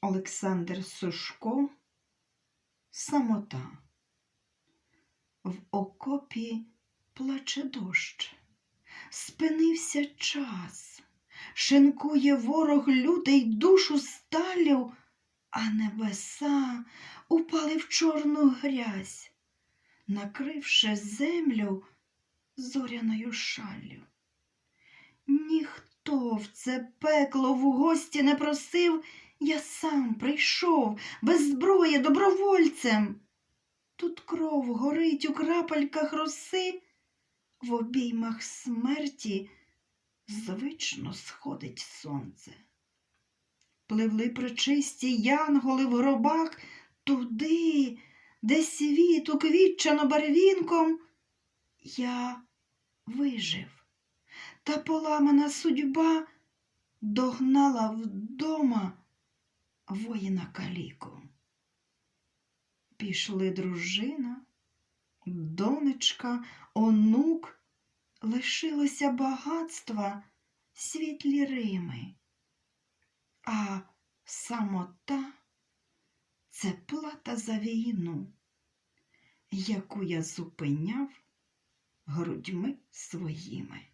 Олександр Сушко Самота. В окопі плаче дощ, спинився час, шинкує ворог лютий душу сталю, а небеса упали в чорну грязь, накривши землю зоряною шаллю. Ніхто в це пекло в гості не просив, я сам прийшов без зброї добровольцем. Тут кров горить у крапельках роси, в обіймах смерті звично сходить сонце. Пливли причисті янголи в гробах туди, де світ уквітчано барвінком. Я вижив, та поламана судьба догнала вдома воїна каліку. Пішли дружина, донечка, онук, лишилося багатства світлі Рими, а самота це плата за війну, яку я зупиняв грудьми своїми.